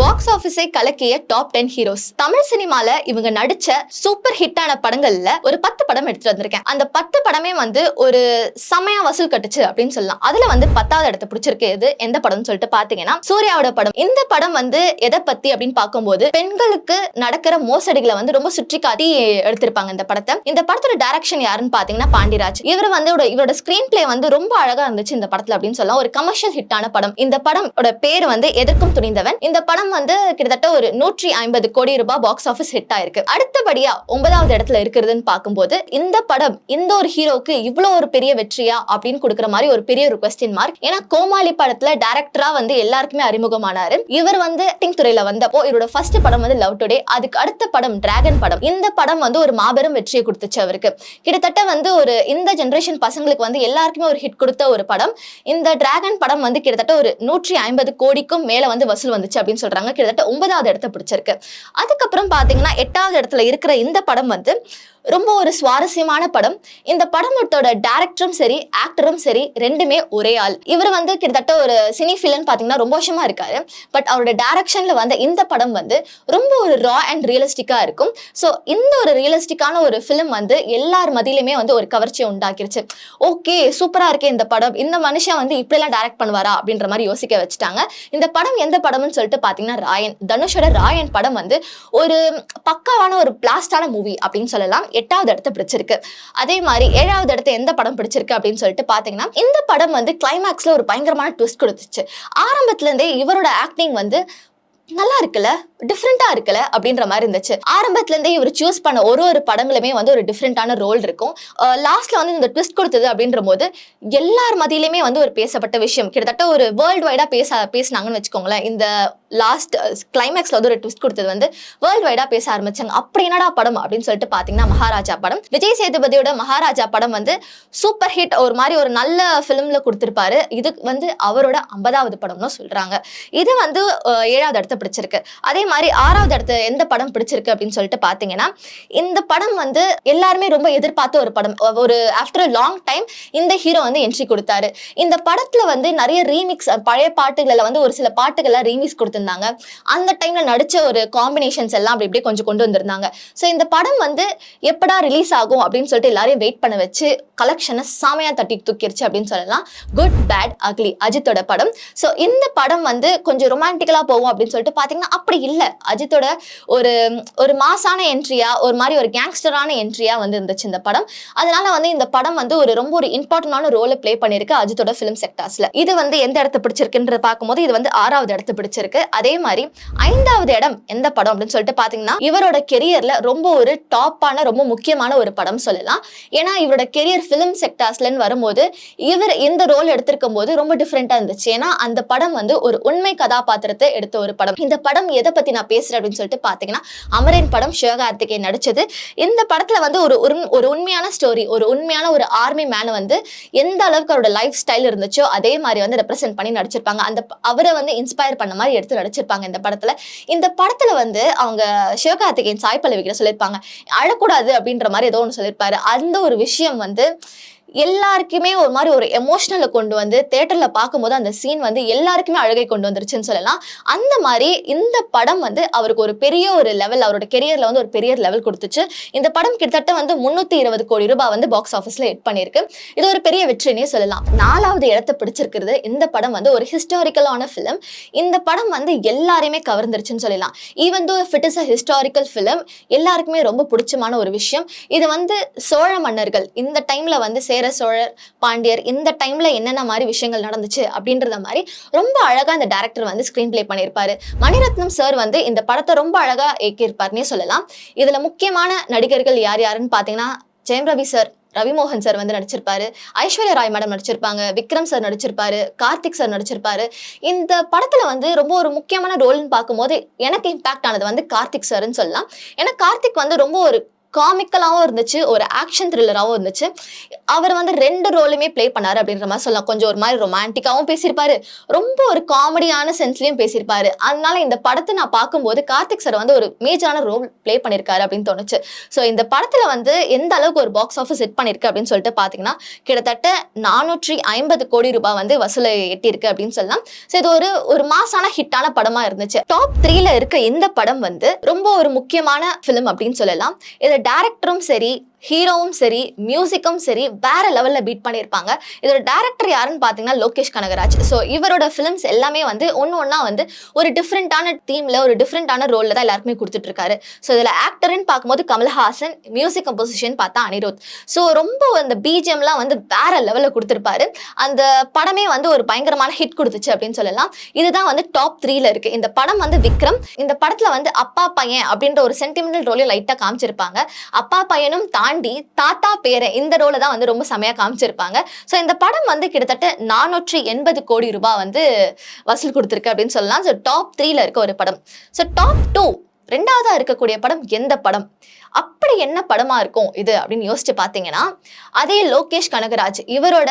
Box ஆபீஸை கலக்கிய top ten heroes Tamil சினிமால இவங்க நடிச்ச சூப்பர் ஹிட்டான படங்கள்ல ஒரு பத்து படம் எடுத்துட்டு வந்திருக்கேன். அந்த பத்து படமே வந்து ஒரு செமையா வசூல் கட்டுச்சு அப்படின்னு சொல்லலாம். அதுல வந்து பத்தாவது இடத்த பிடிச்சிருக்கு எது எந்த படம்னு சொல்லிட்டு பாத்தீங்கன்னா சூர்யாவோட படம். இந்த படம் வந்து எதை பத்தி அப்படின்னு பார்க்கும்போது பெண்களுக்கு நடக்கிற மோசடிகளை வந்து ரொம்ப சுற்றி காட்டி எடுத்திருப்பாங்க இந்த படத்தை. இந்த படத்தோட டைரக்ஷன் யாருன்னு பாத்தீங்கன்னா பாண்டிராஜ் இவர் வந்து இவரோட- ஸ்கிரீன் பிளே வந்து ரொம்ப அழகா இருந்துச்சு இந்த படத்துல அப்படின்னு சொல்லலாம். ஒரு கமர்ஷியல் ஹிட்டான படம். இந்த படம் பேர் வந்து எதற்கும் துணிந்தவன். இந்த படம் வந்து கிட்டத்தட்ட ஒரு நூற்றி ஐம்பது கோடி ரூபாய் பாக்ஸ் ஆஃபீஸ் ஹிட் ஆயிருக்கு. அடுத்தபடியா ஒன்பதாவது இடத்துல இருக்கிறதுன்னு பார்க்கும்போது இந்த படம் இந்த ஒரு ஹீரோக்கு இவ்வளவு ஒரு பெரிய வெற்றியா அப்படின்னு கொடுக்குற மாதிரி ஒரு பெரிய ஒரு கொஸ்டின் மார்க் ஏன்னா கோமாளி படத்துல டேரக்டரா வந்து எல்லாருக்குமே அறிமுகமானாரு. இவர் வந்து acting துறையில வந்தப்போ இவரோட ஃபர்ஸ்ட் படம் வந்து லவ் டுடே அதுக்கு அடுத்த படம் டிராகன் படம். இந்த படம் வந்து ஒரு மாபெரும் வெற்றியை கொடுத்துச்சு அவருக்கு. கிட்டத்தட்ட வந்து ஒரு இந்த ஜென்ரேஷன் பசங்களுக்கு வந்து எல்லாருக்குமே ஒரு ஹிட் கொடுத்த ஒரு படம். இந்த டிராகன் படம் வந்து கிட்டத்தட்ட ஒரு நூற்றி ஐம்பது கோடிக்கும் மேல வந்து வசூல் வந்துச்சு அப்படின்னு சொல்றாங்க. கிட்டத்தட்ட ஒன்பதாவது இடத்த பிடிச்சிருக்கு. அதுக்கப்புறம் பாத்தீங்கன்னா எட்டாவது இடத்துல இருக்கிற இந்த படம் வந்து ரொம்ப ஒரு சுவாரஸ்யமான படம். இந்த படத்தோட டேரக்டரும் சரி ஆக்டரும் சரி ரெண்டுமே ஒரே ஆள். இவர் வந்து கிட்டத்தட்ட ஒரு சினி ஃபிலன் பார்த்தீங்கன்னா ரொம்ப வருஷமா இருக்காரு. பட் அவரோட டைரக்ஷன்ல வந்த இந்த படம் வந்து ரொம்ப ஒரு ரா அண்ட் ரியலிஸ்டிக்கா இருக்கும். ஸோ இந்த ஒரு ரியலிஸ்டிக்கான ஒரு ஃபிலிம் வந்து எல்லார் மதியிலுமே வந்து ஒரு கவர்ச்சியை உண்டாக்கிருச்சு. ஓகே சூப்பரா இருக்கே இந்த படம். இந்த மனுஷன் வந்து இப்படிலாம் டேரக்ட் பண்ணுவாரா அப்படின்ற மாதிரி யோசிக்க வச்சுட்டாங்க. இந்த படம் எந்த படம்னு சொல்லிட்டு பார்த்தீங்கன்னா ராயன். தனுஷோட ராயன் படம் வந்து ஒரு பக்காவான ஒரு பிளாஸ்டான மூவி அப்படின்னு சொல்லலாம். எட்டாவது இடத்த பிடிச்சிருக்கு. அதே மாதிரி ஏழாவது இடத்த எந்த படம் பிடிச்சிருக்கு அப்படின்னு சொல்லிட்டு பார்த்தீங்கன்னா இந்த படம் வந்து கிளைமேக்ஸ்ல ஒரு பயங்கரமான ட்விஸ்ட் கொடுத்துச்சு. ஆரம்பத்துல இருந்தே இவரோட ஆக்டிங் வந்து நல்லா இருக்குல்ல? டிஃப்ரெண்டா இருக்குல்ல? அப்படின்ற மாதிரி இருந்துச்சு. ஆரம்பத்துல இருந்தே இவர் சூஸ் பண்ண ஒரு ஒரு படங்களுமே வந்து ஒரு டிஃப்ரெண்டான ரோல் இருக்கும். லாஸ்ட்ல வந்து இந்த ட்விஸ்ட் கொடுத்தது அப்படின்ற போது எல்லார் மதியிலுமே வந்து ஒரு பேசப்பட்ட விஷயம். கிட்டத்தட்ட ஒரு வேர்ல்டு வைடா பேச பேசினாங்கன்னு வச்சுக்கோங்களேன். இந்த லாஸ்ட் கிளைமேக்ஸ்ல uh, வந்து ஒரு ட்விஸ்ட் கொடுத்தது வந்து வேர்ல்டு வைடா பேச ஆரம்பிச்சாங்க. அப்படி என்னடா படம்? அப்படின்னு சொல்லிட்டு பாத்தீங்கன்னா மகாராஜா படம். விஜய் சேதுபதியோட மகாராஜா படம் வந்து சூப்பர் ஹிட் ஒரு மாதிரி ஒரு நல்ல ஃபிலிமில் கொடுத்திருப்பாரு. இது வந்து அவரோட ஐம்பதாவது படம்னு சொல்றாங்க. இது வந்து ஏழாவது இடத்த பிடிச்சிருக்கு. அதே மாதிரி ஆறாவது இடத்த எந்த படம் பிடிச்சிருக்கு அப்படின்னு சொல்லிட்டு பாத்தீங்கன்னா இந்த படம் வந்து எல்லாருமே ரொம்ப எதிர்பார்த்த ஒரு படம். ஒரு ஆஃப்டர் லாங் டைம் இந்த ஹீரோ வந்து என்ட்ரி கொடுத்தாரு. இந்த படத்துல வந்து நிறைய ரீமிக்ஸ் பழைய பாட்டுகளில் வந்து ஒரு சில பாட்டுகள்லாம் ரீமிக்ஸ் இருந்தாங்க அந்த டைம்ல நடிச்ச ஒரு காம்பினேஷன்ஸ் எல்லாம் அப்படி இப்படி கொஞ்சம் கொண்டு வந்திருந்தாங்க. ஸோ இந்த படம் வந்து எப்படா ரிலீஸ் ஆகும் அப்படின்னு சொல்லிட்டு எல்லாரையும் வெயிட் பண்ண வச்சு கலெக்ஷனை சாமையா தட்டி தூக்கிருச்சு அப்படின்னு சொல்லலாம். குட் பேட் அக்லி அஜித்தோட படம். ஸோ இந்த படம் வந்து கொஞ்சம் ரொமான்டிக்கலா போகும் அப்படின்னு சொல்லிட்டு பாத்தீங்கன்னா அப்படி இல்லை. அஜித்தோட ஒரு ஒரு மாசான என்ட்ரியா ஒரு மாதிரி ஒரு கேங்ஸ்டரான என்ட்ரியா வந்து இருந்துச்சு இந்த படம். அதனால வந்து இந்த படம் வந்து ஒரு ரொம்ப ஒரு இம்பார்ட்டன்டான ரோலை ப்ளே பண்ணியிருக்கு அஜித்தோட ஃபிலிம் செக்டார்ஸ்ல இது வந்து எந்த இடத்த பிடிச்சிருக்குன்ற பார்க்கும்போது இது வந்து ஆறாவது இடத்த பிடிச்சிருக்கு. அதே மாதிரி ஐந்தாவது இடம் எந்த படம் அப்படின்னு சொல்லிட்டு பாத்தீங்கன்னா இவரோட கெரியர்ல ரொம்ப ஒரு டாப்பான ரொம்ப முக்கியமான ஒரு படம் சொல்லலாம். ஏன்னா இவரோட கெரியர் ஃபிலிம் செக்டார்ஸ்லன்னு வரும்போது இவர் இந்த ரோல் எடுத்திருக்கும் போது ரொம்ப டிஃப்ரெண்டா இருந்துச்சு. ஏன்னா அந்த படம் வந்து ஒரு உண்மை கதாபாத்திரத்தை எடுத்த ஒரு படம். இந்த படம் எதை பத்தி நான் பேசுறேன் அப்படின்னு சொல்லிட்டு பாத்தீங்கன்னா அமரன் படம் சிவகார்த்திகேயன் நடிச்சது. இந்த படத்துல வந்து ஒரு ஒரு- ஒரு உண்மையான ஸ்டோரி ஒரு உண்மையான ஒரு ஆர்மி மேனை வந்து எந்த அளவுக்கு அவரோட லைஃப் ஸ்டைல் இருந்துச்சோ அதே மாதிரி வந்து ரெப்ரசென்ட் பண்ணி நடிச்சிருப்பாங்க. அந்த அவரை வந்து இன்ஸ்பயர் பண்ண மாதிரி எடுத்து நடிச்சிருப்பாங்க இந்த படத்துல. இந்த படத்துல வந்து அவங்க சிவகார்த்திகேயன் சாய் பல்லவிக்கிட்ட சொல்லியிருப்பாங்க அழக்கூடாது அப்படின்ற மாதிரி ஏதோ ஒன்று சொல்லியிருப்பாரு. அந்த ஒரு விஷயம் வந்து எல்லாருக்குமே ஒரு மாதிரி ஒரு எமோஷனலை கொண்டு வந்து தேட்டர்ல பார்க்கும்போது அந்த சீன் வந்து எல்லாருக்குமே அழகை கொண்டு வந்துருச்சுன்னு சொல்லலாம். அந்த மாதிரி இந்த படம் வந்து அவருக்கு ஒரு பெரிய ஒரு லெவல் அவரோட கெரியர்ல வந்து ஒரு பெரிய லெவல் கொடுத்துச்சு. இந்த படம் கிட்டத்தட்ட வந்து முன்னூத்தி இருபது கோடி ரூபாய் வந்து பாக்ஸ் ஆஃபீஸ்ல ஹிட் பண்ணியிருக்கு. இது ஒரு பெரிய வெற்றினே சொல்லலாம். நாலாவது இடத்தை பிடிச்சிருக்கிறது இந்த படம் வந்து ஒரு ஹிஸ்டாரிக்கலான ஃபிலிம் இந்த படம் வந்து எல்லாரையுமே கவர்ந்துருச்சுன்னு சொல்லலாம். Even though it is a historical film எல்லாருக்குமே ரொம்ப பிடிச்சமான ஒரு விஷயம். இது வந்து சோழ மன்னர்கள் இந்த டைம்ல வந்து சே சேர சோழர் பாண்டியர் இந்த டைம்ல என்னென்ன மாதிரி விஷயங்கள் நடந்துச்சு அப்படின்றத மாதிரி ரொம்ப அழகா இந்த டேரக்டர் வந்து ஸ்கிரீன் ப்ளே பண்ணியிருப்பாரு. மணிரத்னம் சார் வந்து இந்த படத்தை ரொம்ப அழகா இயக்கியிருப்பாருன்னே சொல்லலாம். இதுல முக்கியமான நடிகர்கள் யார் யாருன்னு பாத்தீங்கன்னா ஜெயம் ரவி சார் ரவிமோகன் சார் வந்து நடிச்சிருப்பாரு. ஐஸ்வர்யா ராய் மேடம் நடிச்சிருப்பாங்க. விக்ரம் சார் நடிச்சிருப்பாரு. கார்த்திக் சார் நடிச்சிருப்பாரு. இந்த படத்துல வந்து ரொம்ப ஒரு முக்கியமான ரோல்னு பார்க்கும்போது எனக்கு இம்பாக்ட் ஆனது வந்து கார்த்திக் சார்னு சொல்லலாம். ஏன்னா கார்த்திக் வந்து ரொம்ப ஒரு காமிக்கலாகவும் இருந்துச்சு ஒரு ஆக்ஷன் த்ரில்லராகவும் இருந்துச்சு. அவர் வந்து ரெண்டு ரோலுமே ப்ளே பண்ணாரு அப்படின்ற மாதிரி சொல்லலாம். கொஞ்சம் ஒரு மாதிரி ரொமான்டிக்காவும் பேசியிருப்பாரு. ரொம்ப ஒரு காமெடியான சென்ஸ்லயும் பேசியிருப்பாரு. அதனால இந்த படத்தை நான் பார்க்கும்போது கார்த்திக் சார் வந்து ஒரு மேஜரான ரோல் ப்ளே பண்ணியிருக்காரு அப்படின்னு தோணுச்சு. ஸோ இந்த படத்துல வந்து எந்த அளவுக்கு ஒரு பாக்ஸ் ஆஃபீஸ் செட் பண்ணிருக்கு அப்படின்னு சொல்லிட்டு பார்த்தீங்கன்னா கிட்டத்தட்ட நானூற்றி ஐம்பது கோடி ரூபாய் வந்து வசூலை எட்டியிருக்கு அப்படின்னு சொல்லலாம். ஸோ இது ஒரு ஒரு மாசான ஹிட்டான படமா இருந்துச்சு. டாப் த்ரீல இருக்க இந்த படம் வந்து ரொம்ப ஒரு முக்கியமான ஃபிலிம் அப்படின்னு சொல்லலாம். இதை டேரக்டரும் சரி ஹீரோவும் சரி மியூசிக்கும் சரி வேற லெவல்ல பீட் பண்ணியிருப்பாங்க. இதோட டேரக்டர் யாருன்னு பார்த்தீங்கன்னா லோகேஷ் கனகராஜ். ஸோ இவரோட ஃபிலிம்ஸ் எல்லாமே வந்து ஒன்று ஒன்றா வந்து ஒரு டிஃப்ரெண்ட்டான டீமில் ஒரு டிஃப்ரெண்ட்டான ரோலில் தான் எல்லாருக்குமே கொடுத்துட்டு இருக்காரு ஸோ இதில் ஆக்டர்னு பார்க்கும்போது கமல்ஹாசன் மியூசிக் கம்போசிஷன் பார்த்தா அனிருத். ஸோ ரொம்ப அந்த பிஜிஎம்லாம் வந்து வேற லெவலில் கொடுத்துருப்பாரு. அந்த படமே வந்து ஒரு பயங்கரமான ஹிட் கொடுத்துச்சு அப்படின்னு சொல்லலாம். இதுதான் வந்து டாப் த்ரீல இருக்கு. இந்த படம் வந்து விக்ரம் இந்த படத்துல வந்து அப்பா பையன் அப்படின்ற ஒரு சென்டிமெண்டல் ரோலையும் லைட்டா காமிச்சிருப்பாங்க. அப்பா பையனும் தான் தாண்டி தாத்தா பேரன் இந்த ரோலை தான் வந்து ரொம்ப செமையா காமிச்சிருப்பாங்க. ஸோ இந்த படம் வந்து கிட்டத்தட்ட நானூற்றி எண்பது கோடி ரூபாய் வந்து வசூல் கொடுத்துருக்கு அப்படின்னு சொல்லலாம். ஸோ டாப் த்ரீல இருக்க ஒரு படம். ஸோ டாப் டூ ரெண்டாவதா இருக்கக்கூடிய படம் எந்த படம்? அப்படி என்ன படமா இருக்கும் இது அப்படின்னு யோசிச்சு பார்த்தீங்கன்னா அதே லோகேஷ் கனகராஜ் இவரோட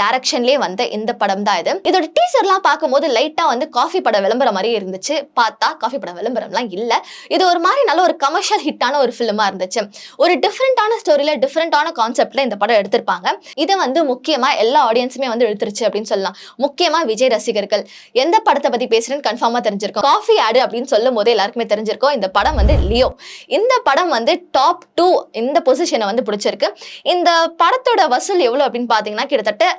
டைரக்ஷன்லேயே வந்த இந்த படம் தான் இது. இதோட டீசர்லாம் பார்க்கும்போது லைட்டாக வந்து காஃபி பட விளம்பரம் மாதிரியே இருந்துச்சு. பார்த்தா காஃபி பட விளம்பரம்லாம் இல்லை. இது ஒரு மாதிரி நல்ல ஒரு கமர்ஷியல் ஹிட்டான ஒரு ஃபிலிமாக இருந்துச்சு. ஒரு டிஃப்ரெண்ட்டான ஸ்டோரியில் டிஃப்ரெண்ட்டான கான்செப்டில் இந்த படம் எடுத்திருப்பாங்க. இதை வந்து முக்கியமாக எல்லா ஆடியன்ஸுமே வந்து எடுத்துருச்சு அப்படின்னு சொல்லலாம். முக்கியமாக விஜய் ரசிகர்கள். எந்த படத்தை பற்றி பேசுறேன்னு கன்ஃபார்மாக தெரிஞ்சிருக்கும். காஃபி ஆடு அப்படின்னு சொல்லும் போது எல்லாருக்குமே தெரிஞ்சிருக்கோம். இந்த படம் வந்து லியோ. இந்த படம் வந்து டாப் டூ இந்த பொசிஷனை வந்து பிடிச்சிருக்கு. இந்த படத்தோட வசூல் எவ்வளோ அப்படின்னு பார்த்தீங்கன்னா கிட்டத்தட்ட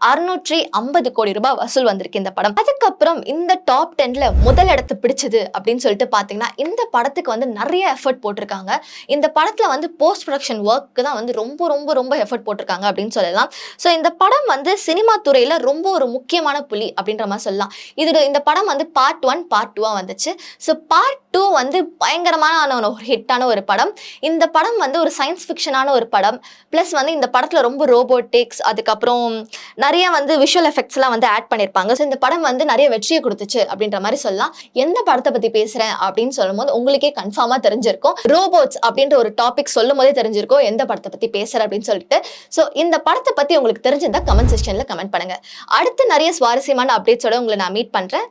அறுநூற்றி ஐம்பது கோடி ரூபாய் வசூல் வந்திருக்கு இந்த படம். அதுக்கப்புறம் இந்த டாப் டென்ல முதல் இடத்து பிடிச்சது அப்படின்னு சொல்லிட்டு பார்த்தீங்கன்னா இந்த படத்துக்கு வந்து நிறைய எஃபர்ட் போட்டிருக்காங்க. இந்த படத்துல வந்து போஸ்ட் ப்ரொடக்ஷன் ஒர்க்கு தான் வந்து ரொம்ப ரொம்ப ரொம்ப எஃபர்ட் போட்டிருக்காங்க அப்படின்னு சொல்லலாம். ஸோ இந்த படம் வந்து சினிமா துறையில ரொம்ப ஒரு முக்கியமான புலி அப்படின்ற மாதிரி சொல்லலாம். இது இந்த படம் வந்து பார்ட் ஒன் பார்ட் டூவா வந்துச்சு. ஸோ பார்ட் டூ வந்து பயங்கரமான ஒரு ஹிட்டான ஒரு படம். இந்த படம் வந்து ஒரு சயின்ஸ் ஃபிக்ஷனான ஒரு படம். ப்ளஸ் வந்து இந்த படத்துல ரொம்ப ரோபோட்டிக்ஸ் அதுக்கப்புறம் நிறைய வந்து விஷுவல் எஃபெக்ட்ஸ்லாம் வந்து ஆட் பண்ணியிருப்பாங்க ஸோ இந்த படம் வந்து நிறைய வெற்றியை கொடுத்துச்சு அப்படின்ற மாதிரி சொல்லலாம். எந்த படத்தை பத்தி பேசுறேன் அப்படின்னு சொல்லும்போது உங்களுக்கே கன்ஃபார்மாக தெரிஞ்சிருக்கும். ரோபோட்ஸ் அப்படின்ற ஒரு டாபிக் சொல்லும் போதே தெரிஞ்சிருக்கும் எந்த படத்தை பத்தி பேசுகிறேன் அப்படின்னு சொல்லிட்டு. ஸோ இந்த படத்தை பத்தி உங்களுக்கு தெரிஞ்சிருந்தா கமெண்ட் செக்ஷன்ல கமெண்ட் பண்ணுங்க. அடுத்து நிறைய சுவாரஸ்யமான அப்டேட்ஸோட உங்களை நான் மீட் பண்றேன்.